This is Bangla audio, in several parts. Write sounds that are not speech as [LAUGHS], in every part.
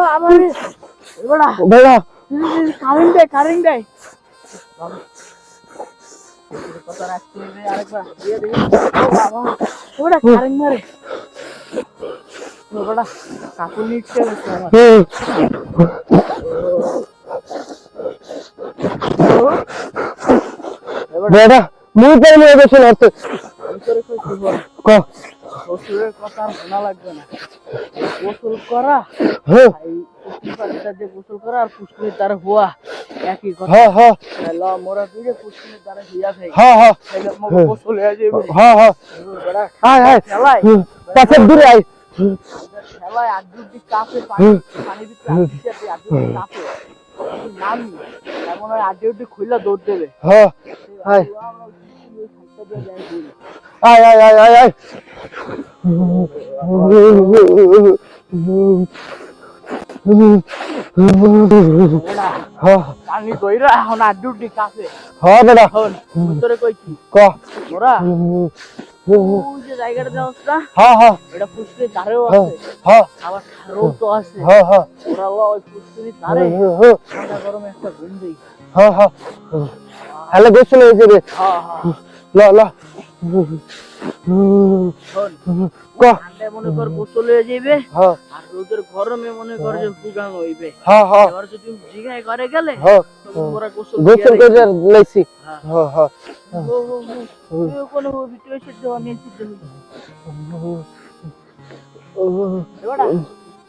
বাবা আমার এবারে বেড়া কারেন্ট দেয় কারেন্ট দেয় কথা রাখতে হবে আরেকবার দিয়ে দিই বাবা ওটা কারেন্ট মারে ওটা কাপড় নিচ্ছে আমার বেড়া মুই পাই নিয়ে নাতে ভিতরে কই শুভ ক? শ্বশুরের কথা আর শোনা লাগবে না। গোসল করা হ্যাঁ। যে গোসল করা আর পুষ্টির দ্বারা হওয়া একই কথা। হ্যাঁ হ্যাঁ। মোরা দুইটা পুষ্টির দ্বারা হইয়া থাকে হ্যাঁ হ্যাঁ। গোসল হয়ে যাবে হ্যাঁ হ্যাঁ। খেলায় দূরে আয়। খেলায় আড্ডুর দিক কাপে পানি পানির ভিতরে আড্ডুর দিক কাপে নামি এমন হয় খুললা দৌড় দেবে। হ্যাঁ। আয়। আয় আয় আয় আয় হ্যাঁ। পানি দইরা এখন আড্ডুর দিক কাপে হ্যাঁ বেড়া এখন ভিতরে কই কি। ক ওরা যে জায়গাটা দেওয়া না? হ্যাঁ। হ্যাঁ এটা পুষ্করির ধারেও হ্যাঁ আছে। হ্যাঁ। আবার খারও তো আছে। হ্যাঁ হ্যাঁ। ওরা ওই পুষ্করির ধারে। হ্যাঁ ঠান্ডা গরমে একটা ঘুম দেই। হ্যাঁ হ্যাঁ। হ্যালো গোসল হয়েছে হ্যাঁ হ্যাঁ। ল ল। ক? ঠান্ডায় মনে কর গোসল হয়ে যাবে হ্যাঁ আর রোদের গরমে মনে কর যে ফুগানো হইবে। হ্যাঁ হ্যাঁ এবার যদি জিগায় ঘরে গেলে হ্যাঁ তখন ওরা গোসল গোসল দিয়ে করে লাইছি। হ্যাঁ। হ্যাঁ হ্যাঁ ও, ও,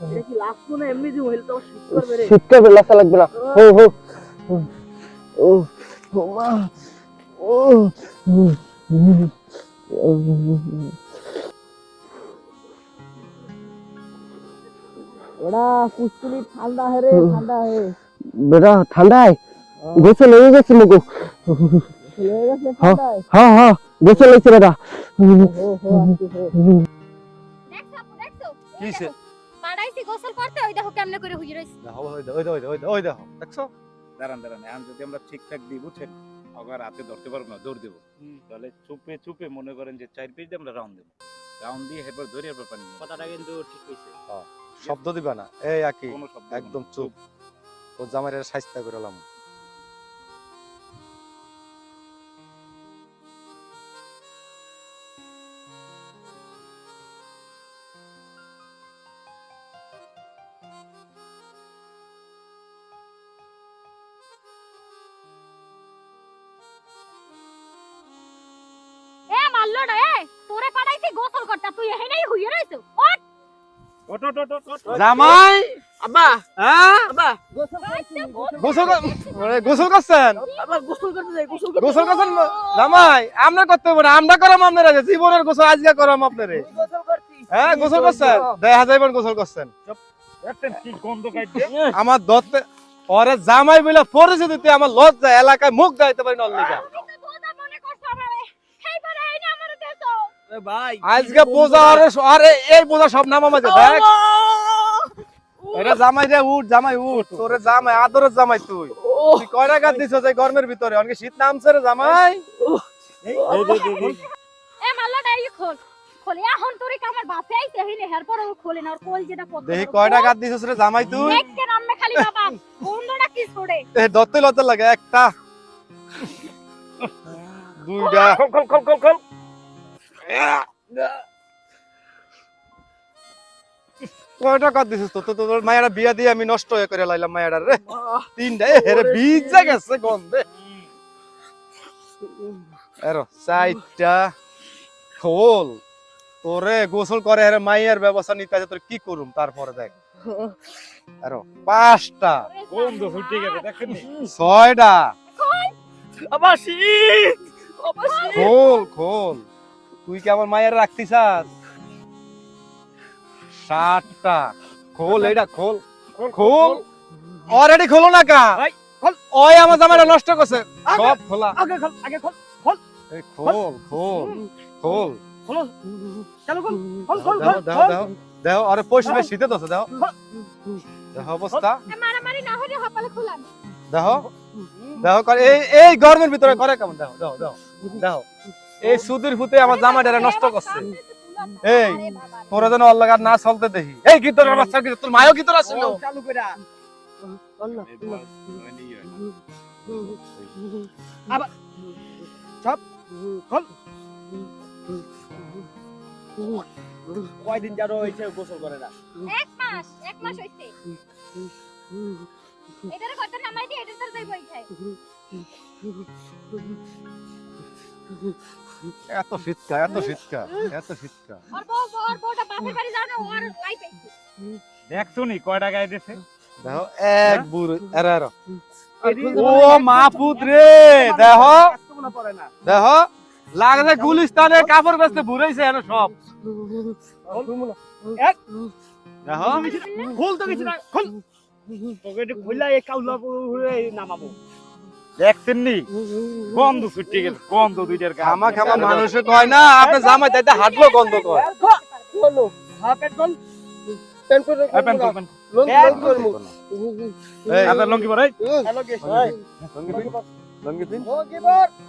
এটা কি এমনি তো শীত করবে রে লাগবে না। হো হো। ও ও মা। ও ঠান্ডা হে রে ঠান্ডা হে। বেটা ঠান্ডায়? গোসল হয়ে গেছে মুগো। হ্যাঁ হ্যাঁ হ্যাঁ গোসল হয়েছে বেটা। হো হো আসছে হো। দেখছ আপু দেখছ? কি পাড়াইছি গোসল করতে ওই দেখো কেমনে করে হুই রইছে। দেখো, ওই দেখো, ওই দেখো, ওই দেখো দেখছ? দাঁড়ান দাঁড়ান এখন যদি আমরা ঠিকঠাক দিই বুঝছেন আবার হাতে ধরতে পারব না দৌড় দেবো। তাহলে চুপে চুপে মনে করেন যে চার পিস দিয়ে আমরা রাউন্ড দেবো। রাউন্ড দিয়ে এরপর ধরে এরপর পানি কথাটা কিন্তু ঠিক কইছে শব্দ দিবা না। এই আকি। একদম চুপ। ও জামাইয়ের সাইজটা করে গোসল করতে তুই রইছো? ওঠ, ওঠ, ওঠ, ওঠ। জামাই! আব্বা! হ্যাঁ? আব্বা! গোসল কর- মানে গোসল করছেন? আব্বা গোসল করতে যাই গোসল করতে গোসল করছেন? জামাই আমরা করতে পারি আমরা করাম আপনার জীবনের গোসল আজকে করাম আপনারে। গোসল করছি। হ্যাঁ গোসল করছেন? দেখা যাইবেন গোসল করছেন। আমার দত্তে পরে জামাই বলে পরিচয় দিতে আমার লজ্জা এলাকায় মুখ যাইতে পারি নল্লিকা আজকে বোঝা আরে আরে এই বোঝা সব নাম আমাকে দেখ। এটা জামাই রে উঠ জামাই উঠ। তোরে জামাই আদরের জামাই তুই। তুই কয় টাকা দিছ যে গরমের ভিতরে? অনেক শীত নামছে রে জামাই। এ এই খোল খোলে। এখন তোরে কি আমার আইছে হেনে হের ও খোলে না ওর কোল যেটা পড়তো দেখি কয় টাকা দিছিস রে জামাই তুই? দেখতে নামে খালি বাবা। বন্ধটা কি ছড়ে এ দত্তে লজ্জা লাগে একটা। দুইটা। খোল, খোল, খোল, খোল, খোল। কয় টাকা দিছিস তো? তো তোর মায়েরা বিয়া দিয়ে আমি নষ্ট হয়ে করে লাইলাম মায়েরা রে। তিনটা হেরে ভিজে গেছে গন্ধে। এরো চারটা খোল তোরে গোসল করে হেরে মাইয়ের ব্যবস্থা নিতে আছে তোর কি করুম? তারপরে দেখ। আরও পাঁচটা। গন্ধ ফুটে গেছে দেখেন ছয়টা। আবার শীত! খোল খোল। তুই কি আমার মায়ের রাখতিস সাতটা। খোল এটা খোল। খোল অলরেডি খোলো। না কা? ভাই, খোল। ওই আমার জামাইটা নষ্ট করছে। সব খোলা। আগে খোল আগে খোল খোল। এই খোল খোল। খোল খোলো। চালু কর খোল? খোল দেখো খোল দেখো দেখো দেখো আরে পয়সা শীতে দছে দেখো দেখো অবস্থা। এ মারামারি না হলে হপালে খুলাম দেখো দেখো করে। এই এই গরমের ভিতরে করে কেমন? দেখো দেখো দেখো দেখো এই সুদূর ফুতে আমার জামাইটা নষ্ট করছে। এই তোরা যেন অল্লাগার না চলতে দেখি। এই কি তোর বাচ্চা কি তোর মায়ও কি তোর আসছিল চালু করে। কয়দিন যারো হয়েছে গোসল করে না। এক মাস এক মাস হইছে। এটার কথা নামাই দি এটার তার [LAUGHS] এত শীতকা এত শীতকা এত শীতকা আর বউ বউটা বাপের বাড়ি যাও না ওর দেখছ নি দিছে দেখো এক বুড়ো এরা এরা। ও মাহফুজ রে দেখো। দেখো লাগছে গুলিস্তানে কাপড় বেচতে ঘুরাইছে এনে সব। দেখো। খুল তো কিছু না খুল। তোকে একটু খুললা এই কাউলা পুরে নামাবো। দেখছেন নি? গন্ধ ছুটে গেছে গন্ধ দুইটার খামা খামা মানুষে কয় না আপনি জামাই তাইতে হাঁটলো গন্ধ কয় পেন করে পেন এই, আপনার লঙ্গি পরে। হ্যালো গেস লঙ্গি পিন, লঙ্গি পিন।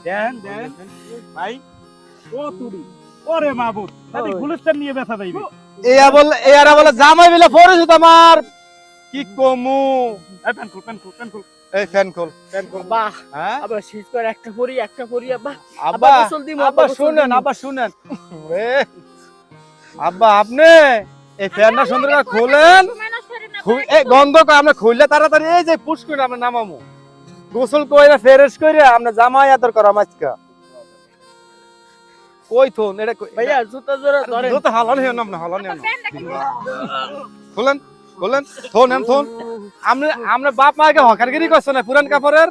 দেন দেন। ভাই ও তুরি ওরে মাহবুব তাতে গুলিস্তান নিয়ে ব্যথা যাইবে এয়া বলে এয়ারা বলে জামাই বিলে পড়েছে তোমার কি কমু? পেন খুল পেন খুল পেন খুল। এই ফ্যান খোল খুল বাহ হ্যাঁ? আবার শীত করে একটা পরি একটা পরি আব্বা। আব্বা গোসল দিমু আব্বা শুনেন আব্বা শুনেন। এ, আব্বা আপনি এই ফ্যানটা সুন্দর করে খোলেন। মানুষ করে না খু- এই গন্ধ আমরা খুললে তাড়াতাড়ি এই যে পুশ করে আমরা নামামু। গোসল কইরা ফ্রেশ কইরা আমরা জামাই আদর করা মাছকা কই থন এটা কই- ভাইয়া জুতা জোড়া ধরেন। জুতো হালান হেন না হালান হেন ফ্যান খুলেন। খুলেন থন হেন থন আমরা আমরা বাপ মাকে হকারগিরি করছ না পুরান কাপড়ের?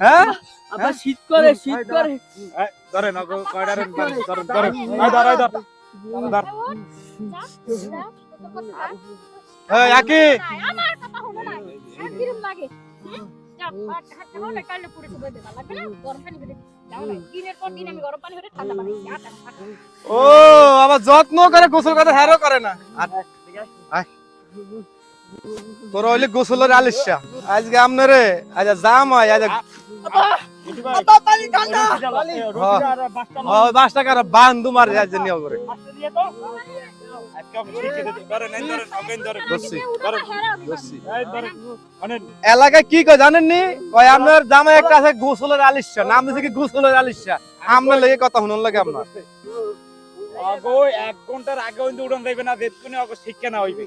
হ্যাঁ? আবার শীত করে শীত করে। ধর এই ধর ধর এই আকি আমার কথা হলো না কিরম লাগে আটা। ও আবার যত্ন করে গোসল করে হ্যারো করে না। আয়। তোর হইলে গোসলের আলিশা আজকে আজ জামাই আজ নিয়ে করে। এলাকায় কি কয় জানেন নি কয় আপনার জামাই একটা আছে গোসলের আলিশা নাম দিছে কি গোসলের আলিশা আপনার লেগে কথা শুনুন লাগে আপনার। আগো এক ঘণ্টার আগে কিন্তু উড়ন যাইবে না যেটুকুনি অগ শিক্ষা না হইবে।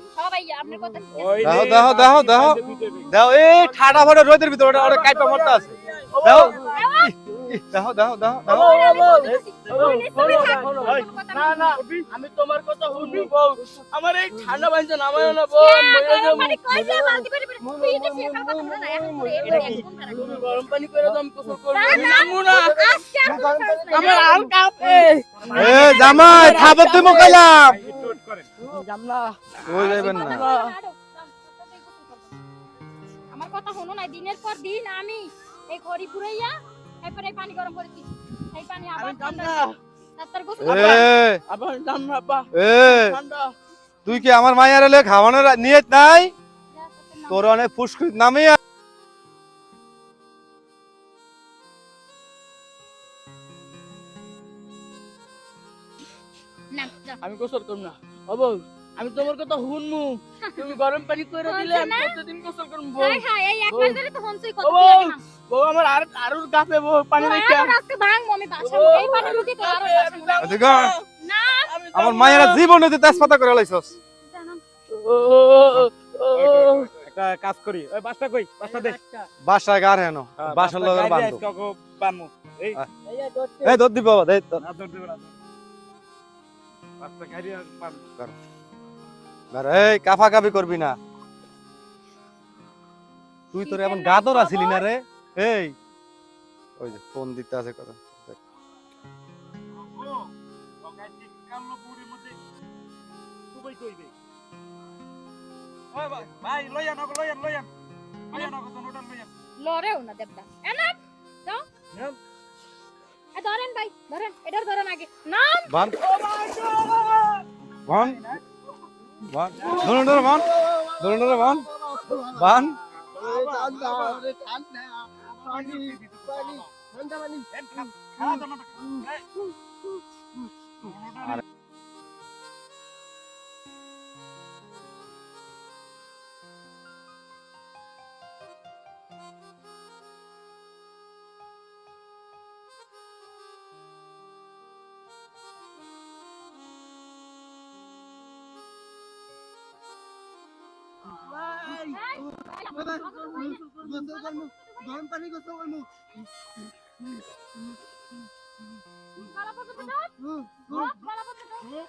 দাও। মাঝে দিতে হবে। দাও। এই ঠাডা ফাডা রোদের ভিতরে ওটা ওটা কাইপা মরতে আছে দাও। থাক, কোনো কথা না না। আমি তোমার কথা শুনব। বউ আমার এই ঠান্ডা পানিতে নামায় না মরে গরম পানি করে করে। তুই যে কথা হলো না, এখন পুরো এই এটা করে কি? এক ঘণ্টা তুমি রাখবি। গরম পানি করে দাও আমি গোসল করব। না। আমার আল কাঁপে এ জামাই খাবার তুই মুকাইলাম। জামলা ওই যাবেন না। আমার কথা শোনো না দিনের পর দিন আমি এই ঘড়ি পুরাইয়া এরপরে এই পানি গরম করে দিই এই পানি আবার ঠান্ডা জামলা গোসল আবার জামলা আব্বা ঠান্ডা। তুই কি আমার মায়ের এলে খাওয়ানোর নিয়ত নাই? তোর অনেক ফুসকুত নামে আমি গোসল করব না। বউ আমি তোমার কথা শুনমু তুমি গরম পানি করে দিলে আমি প্রতিদিন গোসল করব হাই হাই এই এক মাস ধরে তো কত বউ, আমার আর আরও গাফে বউ পানি রেখে আজকে ভাঙ মমি বাসা এই পানি তো আরও বাসা এদিকে আয়। না আমার মায়েরা। জীবনে তেজপাতা করে লাইছস। একটা কাজ করি। ওই বাসটা কই? বাসটা দে। বাসায় গার হেন হ্যাঁ, বাসার লগের বান্ধব। বানমু। এই। এই ধরছে। দিব বাবা দে দিবে না বাসটা। আর এই কাফা কাফি করবি না। তুই তোর এমন গাদর আছিলি না রে। এই ওই যে ফোন দিতে আছে কথা। ভাই, লইয়ান ওকে তো নোটান লইয়ান লরেও না দেবদা এনাম যাও এ ধরেন ভাই ধরেন। এটার ধরেন আগে। না বান। বান। বান। ধরুন ধরুন বান। ধরুন গরম পানি গোসল করব ডোব, ডোব, ডোব।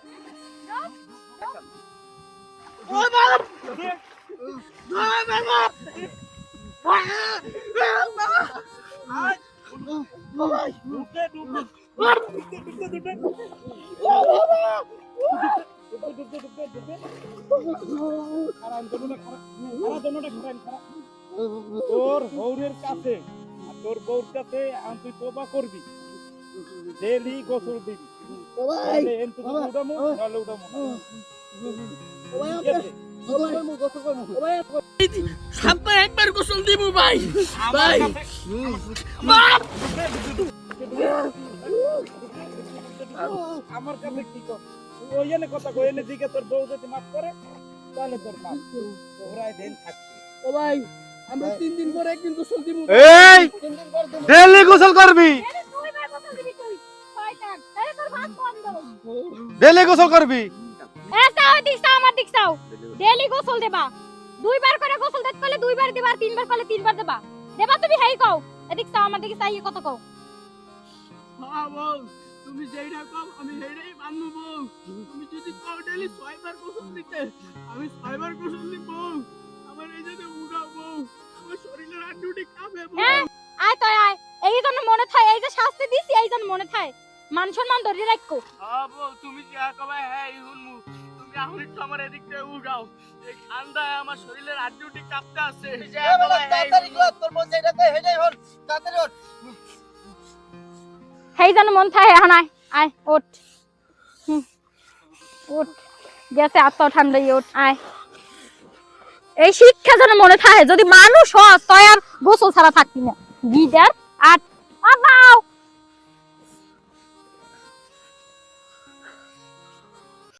ডোব, তোর বউর কাছে আম তুই তোবা করবি। ডেলি গোসল দিবি। সপ্তাহে একবার গোসল দিব ভাই। ভাই। আমার কাছে কি কর? ওই এনে কথা কই এনে দিকে তোর বউ যদি মাফ করে তাহলে তোর মাফ তোরাই দিন থাকবে। ও ভাই আমরা তিন দিন পরে একদিন গোসল দিব। এই ডেলি গোসল। করবি? এরে গোসল। ডেলি গোসল করবি? আমার দেবা। দুইবার করে গোসল দিতে দুইবার দিবা আর তিনবার করলে তিনবার দেবা। দেবা তুমি হেই কও। এদিক চাও আমার দিকে চাইয়ে কত কও। হ্যাঁ বউ তুমি যেইটা কও আমি সেইটাই মানবো তুমি যদি কও ডেলি ছয়বার গোসল দিতে আমি ছয়বার গোসল দিব আমার এই আমার হ্যাঁ আয় তো আয়। এই জন্য মনে থায় এই যে শাস্তি দিছি এই জন্য মনে থায়। মান সম্মান ধরে রাখো। হ্যাঁ তুমি যে কবে হ্যাঁ হুনমু তুমি এখন একটু আমার এদিক থেকে উড়াও। এই ঠান্ডায় আমার শরীরের আড্ডুটি কাঁপতে আছে। সেই জন্য মন থায় এখন আয় আয় ওঠ। হুম, ওঠ। গেছে আত্মা ঠান্ডাই ওঠ আয়। এই শিক্ষা যেন মনে থাকে, যদি মানুষ হয় তয় আর গোসল ছাড়া থাকবি না। গিজার আর